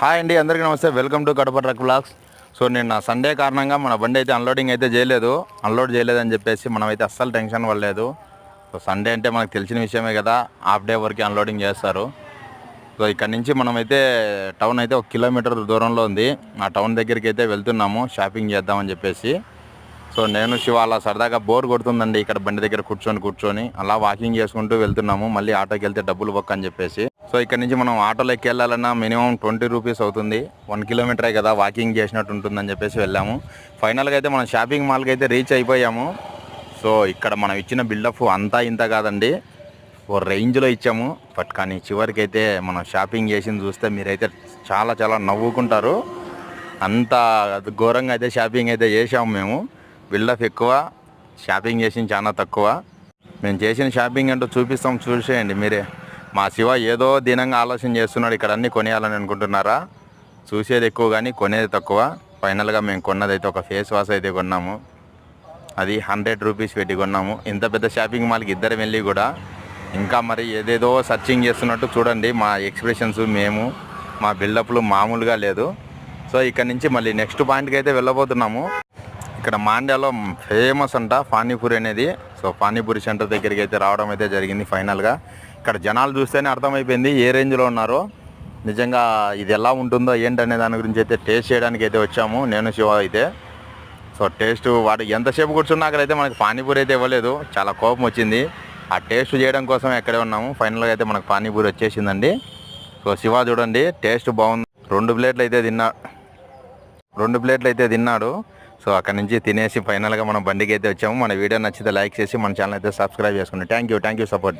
Hi అండి అందరికీ నమస్తే. Welcome to Kadapa truck vlogs so నిన్న సండే కారణంగా మన బండి అయితే అన్లోడింగ్ అయితే చేయలేదు. అన్లోడ్ చేయలేదని చెప్పేసి మనమైతే అస్సలు టెన్షన్ పడలేదు. సో సండే అంటే మనకు తెలిసిన విషయమే కదా హాఫ్ డే వరకు అన్లోడింగ్ చేస్తారు. సో ఇక్కడ నుంచి మనమైతే టౌన్ అయితే ఒక కిలోమీటర్ దూరంలో ఉంది. ఆ టౌన్ దగ్గరికి అయితే వెళ్తున్నాము షాపింగ్ చేద్దామని చెప్పేసి. సో నేను శివ అలా సరదాగా బోర్ కొడుతుందండి ఇక్కడ బండి దగ్గర కూర్చొని కూర్చొని. అలా వాకింగ్ చేసుకుంటూ వెళ్తున్నాము మళ్ళీ ఆటోకి వెళ్తే డబ్బులు బొక్క అని చెప్పేసి. సో ఇక్కడ నుంచి మనం ఆటోలోకి వెళ్ళాలన్నా మినిమం ట్వంటీ రూపీస్ అవుతుంది. వన్ కిలోమీటరే కదా వాకింగ్ చేసినట్టు ఉంటుందని చెప్పేసి వెళ్ళాము. ఫైనల్గా అయితే మనం షాపింగ్ మాల్కి అయితే రీచ్ అయిపోయాము. సో ఇక్కడ మనం ఇచ్చిన బిల్డప్ అంతా ఇంత కాదండి. ఓ రేంజ్లో ఇచ్చాము. బట్ కానీ చివరికి అయితే మనం షాపింగ్ చేసింది చూస్తే మీరైతే చాలా చాలా నవ్వుకుంటారు. అంత ఘోరంగా అయితే షాపింగ్ అయితే చేసాము మేము. బిల్డప్ ఎక్కువ షాపింగ్ చేసింది చాలా తక్కువ. మేము చేసిన షాపింగ్ అంటూ చూపిస్తాం చూసేయండి మీరే. మా శివ ఏదో దీనంగా ఆలోచన చేస్తున్నాడు ఇక్కడ అన్నీ కొనేయాలని అనుకుంటున్నారా? చూసేది ఎక్కువ కానీ కొనేది తక్కువ. ఫైనల్గా మేము కొన్నదైతే ఒక ఫేస్ వాష్ అయితే కొన్నాము. అది హండ్రెడ్ రూపీస్ పెట్టి కొన్నాము. ఇంత పెద్ద షాపింగ్ మాల్కి ఇద్దరం వెళ్ళి కూడా ఇంకా మరి ఏదేదో సర్చింగ్ చేస్తున్నట్టు చూడండి. మా ఎక్స్ప్రెషన్స్ మేము మా బిల్డప్లు మామూలుగా లేదు. సో ఇక్కడ నుంచి మళ్ళీ నెక్స్ట్ పాయింట్కి అయితే వెళ్ళబోతున్నాము. ఇక్కడ మాండ్యాలో ఫేమస్ అంట పానీపూరి అనేది. సో పానీపూరి సెంటర్ దగ్గరికి అయితే రావడం అయితే జరిగింది ఫైనల్గా. ఇక్కడ జనాలు చూస్తేనే అర్థమైపోయింది ఏ రేంజ్లో ఉన్నారో. నిజంగా ఇది ఎలా ఉంటుందో ఏంటనే దాని గురించి అయితే టేస్ట్ చేయడానికి అయితే వచ్చాము. నేను శివ అయితే. సో టేస్ట్ వాడు ఎంతసేపు కూర్చున్నా అక్కడైతే మనకి పానీపూరి అయితే ఇవ్వలేదు. చాలా కోపం వచ్చింది. ఆ టేస్ట్ చేయడం కోసం ఎక్కడే ఉన్నాము. ఫైనల్గా అయితే మనకు పానీపూరి వచ్చేసిందండి. సో శివ చూడండి టేస్ట్ బాగుంది. రెండు ప్లేట్లు అయితే తిన్నా రెండు ప్లేట్లు అయితే తిన్నాడు. సో అక్కడ నుంచి తినేసి ఫైనల్గా మనం బండికి అయితే వచ్చాము. మన వీడియో నచ్చితే లైక్ చేసి మన ఛానల్ అయితే సబ్స్క్రైబ్ చేసుకోండి thank you thank you support.